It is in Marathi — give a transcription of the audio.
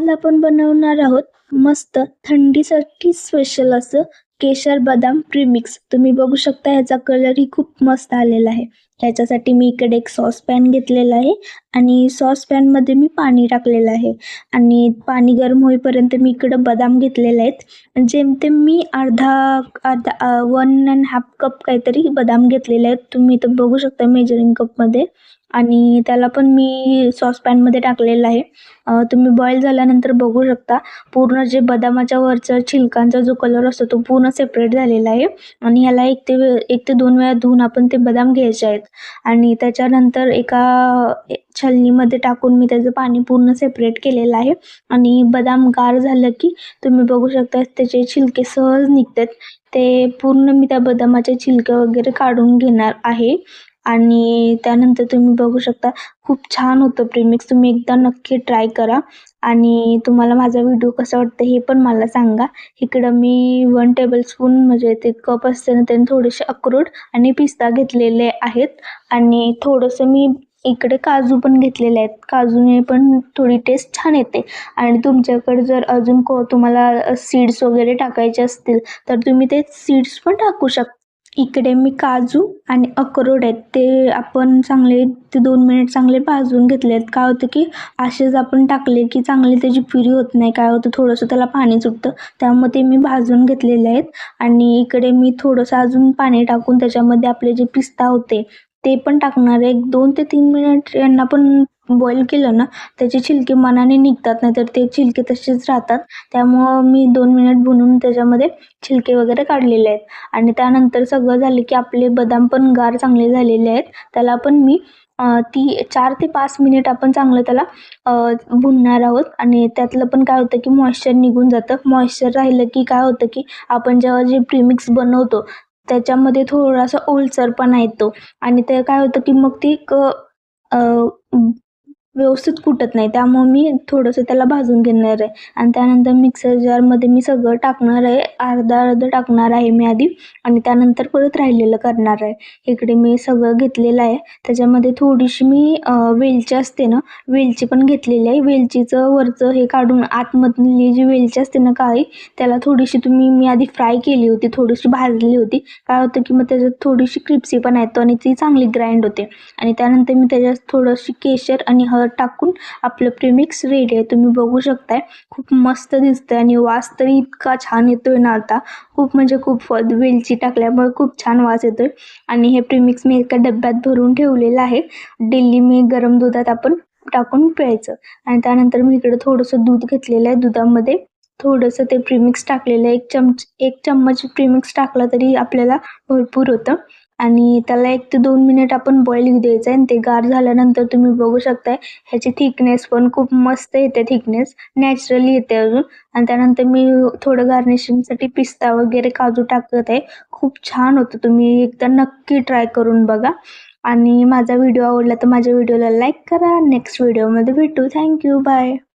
आज आपण बनवणार आहोत मस्त थंडीसाठी स्पेशल असं केशर बदाम प्रीमिक्स तुम्ही बघू शकता ह्याचा कलरही खूप मस्त आलेला आहे. ह्याच्यासाठी मी इकडे एक सॉस पॅन घेतलेला आहे आणि सॉस पॅनमध्ये मी पाणी टाकलेलं आहे. आणि पाणी गरम होईपर्यंत मी इकडं बदाम घेतलेले आहेत. जेमतेम मी अर्धा अर्धा वन अँड हाफ कप काहीतरी बदाम घेतलेले आहेत. तुम्ही तर बघू शकता मेजरिंग कपमध्ये आणि त्याला पण मी सॉसपॅनमध्ये टाकलेलं आहे. तुम्ही बॉईल झाल्यानंतर बघू शकता पूर्ण जे बदामाच्या वरचा छिलकांचा जो कलर असतो तो पूर्ण सेपरेट झालेला आहे. आणि ह्याला एक ते वे- एक ते दोन वेळा धुवून आपण ते बदाम घ्यायचे आहेत. आणि त्याच्यानंतर एका छलनीमध्ये टाकून मी त्याचं पाणी पूर्ण सेपरेट केलेलं आहे. आणि बदाम गार झालं की तुम्ही बघू शकता त्याचे छिलके सहज निघतात. ते पूर्ण मी त्या बदामाचे छिलके वगैरे काढून घेणार आहे. आणि त्यानंतर तुम्ही बघू शकता खूप छान होतं प्रीमिक्स तुम्ही एकदा नक्की ट्राय करा. आणि तुम्हाला माझा व्हिडिओ कसा वाटतं हे पण मला सांगा. इकडं मी वन टेबलस्पून म्हणजे ते कप असते ना त्याने थोडेसे अक्रोड आणि पिस्ता घेतलेले आहेत. आणि थोडंसं मी इकडे काजू पण घेतलेले आहेत. काजूने पण थोडी टेस्ट छान येते. आणि तुमच्याकडे जर अजून को तुम्हाला सीड्स वगैरे टाकायचे असतील तर तुम्ही ते सीड्स पण टाकू शकता. इकडे मी काजू आणि अक्रोड आहेत. ते आपण चांगले ते दोन मिनिट चांगले भाजून घेतले आहेत काय होतं की असेच आपण टाकले की चांगली त्याची प्युरी होत नाही. काय होतं थोडंसं त्याला पाणी सुटतं. त्यामुळे ते मी भाजून घेतलेले आहेत. आणि इकडे मी थोडंसं अजून पाणी टाकून त्याच्यामध्ये आपले जे पिस्ता होते ते पण टाकणार एक दोन ते तीन मिनिट यांना पण बॉईल केलं ना त्याचे छिलके मनाने निघतात नाही तर ते छिलके तसेच राहतात. त्यामुळं मी दोन मिनिट भुनून त्याच्यामध्ये छिलके वगैरे काढलेले आहेत. आणि त्यानंतर सगळं झालं की आपले बदाम पण गार चांगले झालेले आहेत. त्याला पण मी ती चार ते पाच मिनिट आपण चांगलं त्याला भुनणार आहोत. आणि त्यातलं पण काय होतं की मॉइश्चर निघून जातं. मॉइश्चर राहिलं की काय होतं की आपण जेव्हा जे प्रीमिक्स बनवतो त्याच्यामध्ये थोडासा ओलसरपणा येतो आणि ते काय होतं की मग ती क व्यवस्थित कुटत नाही. त्यामुळं मी थोडंसं त्याला भाजून घेणार आहे. आणि त्यानंतर मिक्सर जारमध्ये मी सगळं टाकणार आहे. अर्धा अर्ध टाकणार आहे मी आधी. आणि त्यानंतर परत राहिलेलं करणार आहे. इकडे मी सगळं घेतलेलं आहे. त्याच्यामध्ये थोडीशी मी वेलची असते ना वेलची पण घेतलेली आहे. वेलचीचं वरचं हे काढून आतमधली जी वेलची असते ना काळी त्याला थोडीशी तुम्ही मी आधी फ्राय केली होती. थोडीशी भाजली होती. काय होतं की मग त्याच्यात थोडीशी क्रिप्सी पण येतो आणि ती चांगली ग्राइंड होते. आणि त्यानंतर मी त्याच्यात थोडंशी केशर आणि हळद टाकून आपलं प्रीमिक्स रेडी आहे. तुम्ही बघू शकताय. खूप मस्त दिसतंय आणि वास तरी इतका छान येतोय ना आता. खूप म्हणजे खूप वेलची टाकल्यामुळे खूप छान वास येतोय. आणि हे प्रीमिक्स मी एका डब्यात भरून ठेवलेलं आहे. डेली मी गरम दुधात आपण टाकून प्यायचं. आणि त्यानंतर मी इकडे थोडंसं दूध घेतलेलं आहे दुधामध्ये. थोडंसं ते प्रीमिक्स टाकलेलं आहे. एक चमच एक चम्मच प्रीमिक्स टाकलं तरी आपल्याला भरपूर होतं. आणि त्याला एक ते दोन मिनिट आपण बॉईल द्यायचं आहे. आणि ते गार झाल्यानंतर तुम्ही बघू शकताय ह्याची थिकनेस पण खूप मस्त येते थिकनेस नॅचरली येते अजून. आणि त्यानंतर मी थोडं गार्निशिंगसाठी पिस्ता वगैरे काजू टाकत आहे. खूप छान होतं. तुम्ही एकदा नक्की ट्राय करून बघा. आणि माझा व्हिडिओ आवडला तर माझ्या व्हिडिओला लाईक करा. नेक्स्ट व्हिडिओमध्ये भेटू. Thank you bye